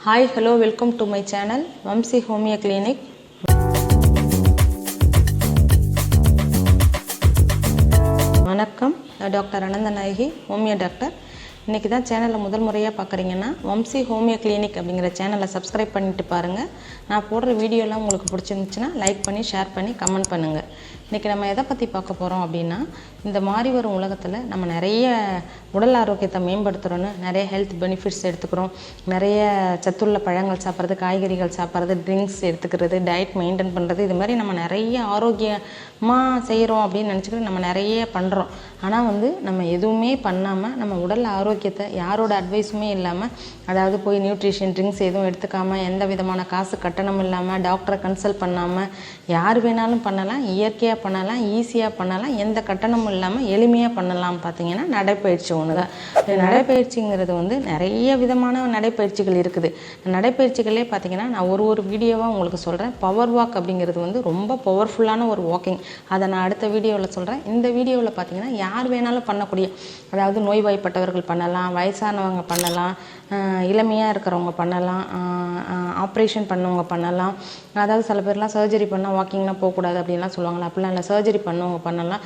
Hi hello welcome to my channel Vamsi homeo clinic வணக்கம் நான் doctor Ananthanayaki homeo doctor. இன்றைக்கி தான் சேனலை முதல் முறையாக பார்க்குறீங்கன்னா வம்சி ஹோமியோ கிளினிக் அப்படிங்கிற சேனலை சப்ஸ்கிரைப் பண்ணிட்டு பாருங்கள் நான் போடுற வீடியோலாம் உங்களுக்கு பிடிச்சிருந்துச்சுன்னா லைக் பண்ணி ஷேர் பண்ணி கமெண்ட் பண்ணுங்கள் இன்றைக்கி நம்ம எதை பற்றி பார்க்க போகிறோம் அப்படின்னா இந்த மாறி வரும் உலகத்தில் நம்ம நிறைய உடல் ஆரோக்கியத்தை மேம்படுத்துகிறோன்னு நிறைய ஹெல்த் பெனிஃபிட்ஸ் எடுத்துக்கிறோம். நிறைய சத்துள்ள பழங்கள் சாப்பிட்றது காய்கறிகள் சாப்பிட்றது ட்ரிங்க்ஸ் எடுத்துக்கிறது டயட் மெயின்டைன் பண்ணுறது இது மாதிரி நம்ம நிறைய ஆரோக்கிய ஆரோக்கியமாக செய்கிறோம் அப்படின்னு நினச்சிக்கிட்டு நம்ம நிறைய பண்ணுறோம் ஆனால் வந்து நம்ம எதுவுமே பண்ணாமல் நம்ம உடல் ஆரோக்கியத்தை யாரோட அட்வைஸுமே இல்லாமல் அதாவது போய் நியூட்ரிஷன் ட்ரிங்க்ஸ் எதுவும் எடுத்துக்காமல் எந்த விதமான காசு கட்டணம் இல்லாமல் டாக்டரை கன்சல்ட் பண்ணாமல் யார் வேணாலும் பண்ணலாம் இயற்கையாக பண்ணலாம் ஈஸியாக பண்ணலாம் எந்த கட்டணமும் இல்லாமல் எளிமையாக பண்ணலாம் பார்த்தீங்கன்னா நடைப்பயிற்சி ஒன்று தான். நடைப்பயிற்சிங்கிறது வந்து நிறைய விதமான நடைப்பயிற்சிகள் இருக்குது. நடைப்பயிற்சிகளே பார்த்தீங்கன்னா நான் ஒரு ஒரு வீடியோவாக உங்களுக்கு சொல்கிறேன் பவர் வாக் அப்படிங்கிறது வந்து ரொம்ப பவர்ஃபுல்லான ஒரு வாக்கிங் அதை நான் அடுத்த வீடியோவில் சொல்கிறேன் இந்த வீடியோவில் பார்த்தீங்கன்னா யார் வேணாலும் பண்ணக்கூடிய அதாவது நோய்வாய்ப்பட்டவர்கள் பண்ணலாம் வயசானவங்க பண்ணலாம் இளமையாக இருக்கிறவங்க பண்ணலாம் ஆப்ரேஷன் பண்ணவங்க பண்ணலாம். அதாவது சில பேர்லாம் சர்ஜரி பண்ணால் வாக்கிங்லாம் போகக்கூடாது அப்படின்லாம் சொல்லுவாங்களா அப்படிலாம் இல்லை. சர்ஜரி பண்ணவங்க பண்ணலாம்.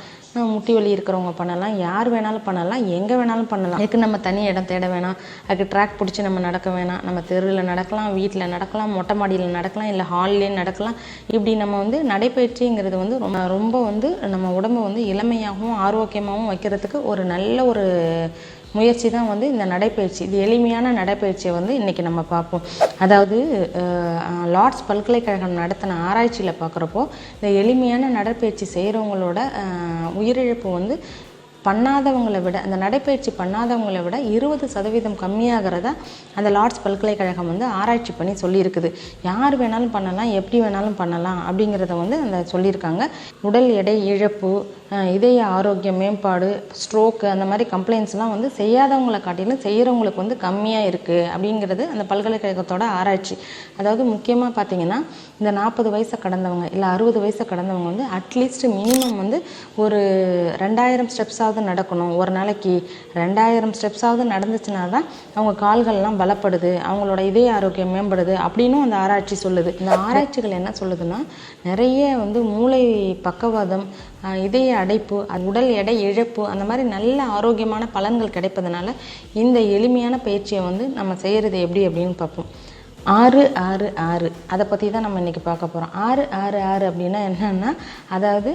முட்டி வலி இருக்கிறவங்க பண்ணலாம். யார் வேணாலும் பண்ணலாம். எங்கே வேணாலும் பண்ணலாம். அதுக்கு நம்ம தனி இடம் தேட வேணாம். அதுக்கு ட்ராக் பிடிச்சி நம்ம நடக்க வேணாம். நம்ம தெருவில் நடக்கலாம் வீட்டில் நடக்கலாம் மொட்டை மாடியில் நடக்கலாம் இல்லை ஹால்லே நடக்கலாம். இப்படி நம்ம வந்து நடைபயிற்சிங்கிறது வந்து ரொம்ப ரொம்ப வந்து நம்ம உடம்பை வந்து இளமையாகவும் ஆரோக்கியமாகவும் வைக்கிறதுக்கு ஒரு நல்ல ஒரு முயற்சி தான் வந்து இந்த நடைப்பயிற்சி. இது எளிமையான நடைப்பயிற்சியை வந்து இன்றைக்கி நம்ம பார்ப்போம். அதாவது லார்ட்ஸ் பல்கலைக்கழகம் நடத்தின ஆராய்ச்சியில் பார்க்குறப்போ இந்த எளிமையான நடைப்பயிற்சி செய்கிறவங்களோட உயிரிழப்பு வந்து பண்ணாதவங்களை விட அந்த நடைப்பயிற்சி பண்ணாதவங்களை விட இருபது சதவீதம் கம்மியாகிறதா அந்த லார்ட்ஸ் பல்கலைக்கழகம் வந்து ஆராய்ச்சி பண்ணி சொல்லியிருக்குது. யார் வேணாலும் பண்ணலாம் எப்படி வேணாலும் பண்ணலாம் அப்படிங்கிறத வந்து அந்த சொல்லியிருக்காங்க. உடல் எடை இழப்பு இதய ஆரோக்கிய மேம்பாடு ஸ்ட்ரோக்கு அந்த மாதிரி கம்ப்ளைண்ட்ஸ்லாம் வந்து செய்யாதவங்களை காட்டிலும் செய்கிறவங்களுக்கு வந்து கம்மியாக இருக்குது அப்படிங்கிறது அந்த பல்கலைக்கழகத்தோட ஆராய்ச்சி. அதாவது முக்கியமாக பார்த்தீங்கன்னா இந்த நாற்பது வயசை கடந்தவங்க இல்லை அறுபது வயசை கடந்தவங்க வந்து அட்லீஸ்ட் மினிமம் வந்து ஒரு ரெண்டாயிரம் ஸ்டெப்ஸாவது நடக்கணும். ஒரு நாளைக்கு ரெண்டாயிரம் ஸ்டெப்ஸாவது நடந்துச்சுன்னா தான் அவங்க கால்கள்லாம் பலப்படுது அவங்களோட இதய ஆரோக்கியம் மேம்படுது அப்படின்னும் அந்த ஆராய்ச்சி சொல்லுது. இந்த ஆராய்ச்சிகள் என்ன சொல்லுதுன்னா நிறைய வந்து மூளை பக்கவாதம் இதய அடைப்பு அது உடல் எடை இழப்பு அந்த மாதிரி நல்ல ஆரோக்கியமான பலன்கள் கிடைப்பதனால இந்த எளிமையான பயிற்சியை வந்து நம்ம செய்கிறது எப்படி அப்படின்னு பார்ப்போம். ஆறு ஆறு ஆறு. அதை பற்றி தான் நம்ம இன்றைக்கி பார்க்க போகிறோம் ஆறு ஆறு ஆறு அப்படின்னா என்னென்னா அதாவது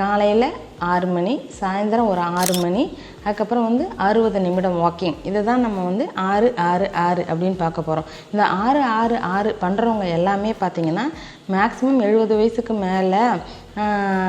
காலையில் ஆறு மணி சாயந்தரம் ஒரு ஆறு மணி அதுக்கப்புறம் வந்து அறுபது நிமிடம் வாக்கிங் இதை தான் நம்ம வந்து ஆறு ஆறு ஆறு அப்படின்னு பார்க்க போகிறோம் இந்த ஆறு ஆறு ஆறு பண்ணுறவங்க எல்லாமே பார்த்திங்கன்னா மேக்ஸிமம் எழுபது வயசுக்கு மேலே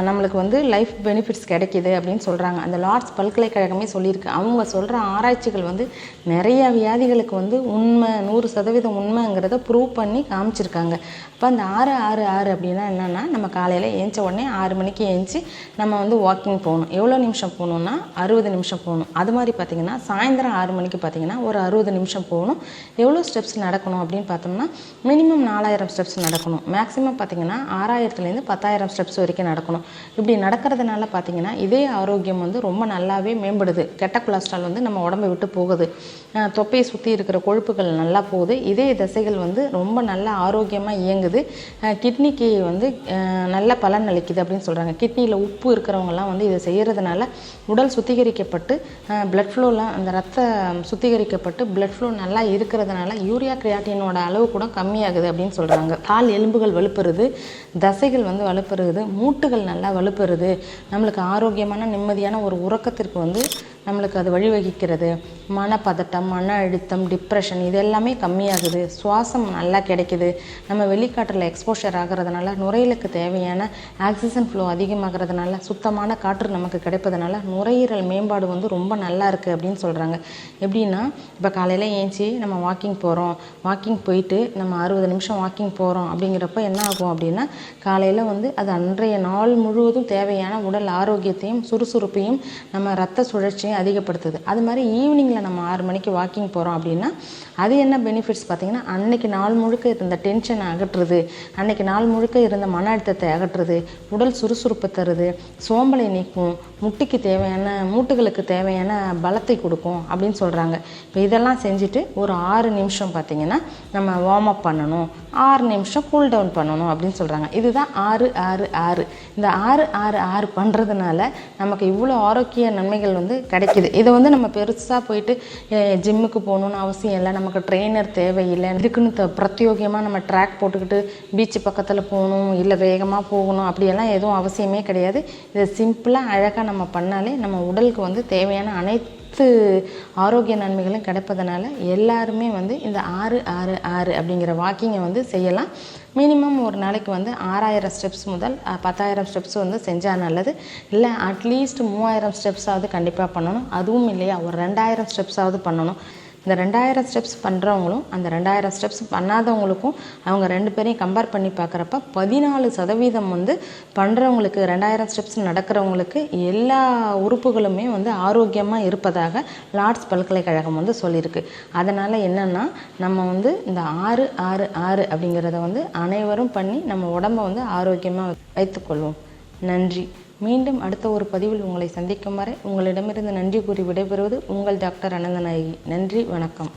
நம்மளுக்கு வந்து லைஃப் பெனிஃபிட்ஸ் கிடைக்கிது அப்படின்னு சொல்கிறாங்க அந்த லார்ட்ஸ் பல்கலைக்கழகமே சொல்லியிருக்கு. அவங்க சொல்கிற ஆராய்ச்சிகள் வந்து நிறைய வியாதிகளுக்கு வந்து உண்மை நூறு சதவீதம் உண்மைங்கிறத ப்ரூவ் பண்ணி காமிச்சிருக்காங்க. அப்போ அந்த ஆறு ஆறு ஆறு அப்படின்னா என்னென்னா நம்ம காலையில் ஏஞ்ச உடனே ஆறு மணிக்கு ஏஞ்சி நம்ம வந்து வாக்கிங் போகணும். எவ்வளோ நிமிஷம் போகணுன்னா அறுபது நிமிஷம் போகணும். அது மாதிரி பார்த்திங்கன்னா சாயந்தரம் ஆறு மணிக்கு பார்த்திங்கன்னா ஒரு அறுபது நிமிஷம் போகணும். எவ்வளோ ஸ்டெப்ஸ் நடக்கணும் அப்படின்னு பார்த்தோம்னா மினிமம் நாலாயிரம் ஸ்டெப்ஸ் நடக்கணும். மேக்ஸிமம் பார்த்திங்கன்னா ஆறாயிரத்துலேருந்து பத்தாயிரம் ஸ்டெப்ஸ் வரைக்கும் நடக்கணும். இப்படி நடக்கிறதுனால பார்த்திங்கன்னா இதே ஆரோக்கியம் வந்து ரொம்ப நல்லாவே மேம்படுது. கெட்ட கொலஸ்ட்ரால் வந்து நம்ம உடம்பை விட்டு போகுது. தொப்பையை சுற்றி இருக்கிற கொழுப்புகள் நல்லா போகுது. இதே தசைகள் வந்து ரொம்ப நல்லா ஆரோக்கியமாக இயங்குது. கிட்னிக்கு வந்து நல்ல பலன் அளிக்குது அப்படின்னு சொல்கிறாங்க கிட்னியில் உப்பு இருக்கிறவங்கலாம் வந்து இதை செய்கிறதுனால உடல் சுத்திகரிக்கப்பட்டு பிளட் ஃப்ளோலாம் அந்த ரத்தம் சுத்திகரிக்கப்பட்டு பிளட் ஃப்ளோ நல்லா இருக்கிறதுனால யூரியா கிரியாட்டினோட அளவு கூட கம்மியாகுது அப்படின்னு சொல்கிறாங்க கால் எலும்புகள் வலுப்பெறுது தசைகள் வந்து வலுப்பெறுது மூட்டுகள் நல்லா வலுப்பெறுது. நம்மளுக்கு ஆரோக்கியமான நிம்மதியான ஒரு உறக்கத்திற்கு வந்து நம்மளுக்கு அது வழிவகுக்கிறது. மனப்பதட்டம் மன அழுத்தம் டிப்ரெஷன் இது எல்லாமே கம்மியாகுது. சுவாசம் நல்லா கிடைக்குது. நம்ம வெளிக்காற்றில் எக்ஸ்போஷர் ஆகிறதுனால நுரையீலுக்கு தேவையான ஆக்சிஜன் ஃப்ளோ அதிகமாகிறதுனால சுத்தமான காற்று நமக்கு கிடைப்பதனால நுரையீரல் மேம்பாடு வந்து ரொம்ப நல்லா இருக்குது அப்படின்னு சொல்கிறாங்க எப்படின்னா இப்போ காலையில் ஏஞ்சி நம்ம வாக்கிங் போகிறோம் வாக்கிங் போயிட்டு நம்ம அறுபது நிமிஷம் வாக்கிங் போகிறோம் அப்படிங்கிறப்ப என்ன ஆகும் அப்படின்னா காலையில் வந்து அது அன்றைய நாள் முழுவதும் தேவையான உடல் ஆரோக்கியத்தையும் சுறுசுறுப்பையும் நம்ம ரத்த சுழற்சியும் அதிகப்படுத்துது. அது மாதிரி ஈவினிங்கில் நம்ம ஆறு மணிக்கு வாக்கிங் போகிறோம் அப்படின்னா அது என்ன பெனிஃபிட்ஸ் பார்த்தீங்கன்னா அன்னைக்கு நாள் முழுக்க இருந்த டென்ஷனை அகற்றுறது அன்னைக்கு நாள் முழுக்க இருந்த மன அழுத்தத்தை அகற்றுறது உடல் சுறுசுறுப்பு தருது. சோம்பலை நீக்கும். முட்டிக்கு தேவையான மூட்டுகளுக்கு தேவையான பலத்தை கொடுக்கும் அப்படின்னு சொல்கிறாங்க இப்போ இதெல்லாம் செஞ்சுட்டு ஒரு ஆறு நிமிஷம் பார்த்தீங்கன்னா நம்ம வார்ம் அப் பண்ணணும். ஆறு நிமிஷம் கூல் டவுன் பண்ணணும் அப்படின்னு சொல்கிறாங்க இதுதான் ஆறு ஆறு ஆறு. இந்த ஆறு ஆறு ஆறு பண்ணுறதுனால நமக்கு இவ்வளோ ஆரோக்கிய நன்மைகள் வந்து கிடைக்கிது. இதை வந்து நம்ம பெருசாக போயிட்டு ஜிம்முக்கு போகணுன்னு அவசியம் இல்லை. நமக்கு ட்ரெயினர் தேவையில்லை. இதுக்குன்னு த பிரத்யோகியமாக நம்ம ட்ராக் போட்டுக்கிட்டு பீச்சு பக்கத்தில் போகணும் இல்லை வேகமாக போகணும் அப்படியெல்லாம் எதுவும் அவசியமே கிடையாது. இதை சிம்பிளாக அழகாக நம்ம பண்ணாலே நம்ம உடலுக்கு வந்து தேவையான அனைத்து ஆரோக்கிய நன்மைகளும் கிடைப்பதனால எல்லாருமே வந்து இந்த ஆறு ஆறு ஆறு அப்படிங்கிற வாக்கிங்கை வந்து செய்யலாம். மினிமம் ஒரு நாளைக்கு வந்து ஆறாயிரம் ஸ்டெப்ஸ் முதல் பத்தாயிரம் ஸ்டெப்ஸ் வந்து செஞ்சால் நல்லது. இல்லை அட்லீஸ்ட் மூவாயிரம் ஸ்டெப்ஸாவது கண்டிப்பாக பண்ணணும். அதுவும் இல்லையா ஒரு ரெண்டாயிரம் ஸ்டெப்ஸாவது பண்ணணும். இந்த ரெண்டாயிரம் ஸ்டெப்ஸ் பண்ணுறவங்களும் அந்த ரெண்டாயிரம் ஸ்டெப்ஸ் பண்ணாதவங்களுக்கும் அவங்க ரெண்டு பேரையும் கம்பேர் பண்ணி பார்க்குறப்ப பதினாலு சதவீதம் வந்து பண்ணுறவங்களுக்கு ரெண்டாயிரம் ஸ்டெப்ஸ் நடக்கிறவங்களுக்கு எல்லா உறுப்புகளுமே வந்து ஆரோக்கியமாக இருப்பதாக லார்ட்ஸ் பல்கலைக்கழகம் வந்து சொல்லியிருக்கு. அதனால் என்னென்னா நம்ம வந்து இந்த ஆறு ஆறு ஆறு அப்படிங்கிறத வந்து அனைவரும் பண்ணி நம்ம உடம்பை வந்து ஆரோக்கியமாக வைத்துக்கொள்வோம் நன்றி. மீண்டும் அடுத்த ஒரு பதிவில் உங்களை சந்திக்கும் வரை உங்களிடமிருந்து நன்றி கூறி விடைபெறுவது உங்கள் டாக்டர் அனந்தநாயகி. நன்றி வணக்கம்.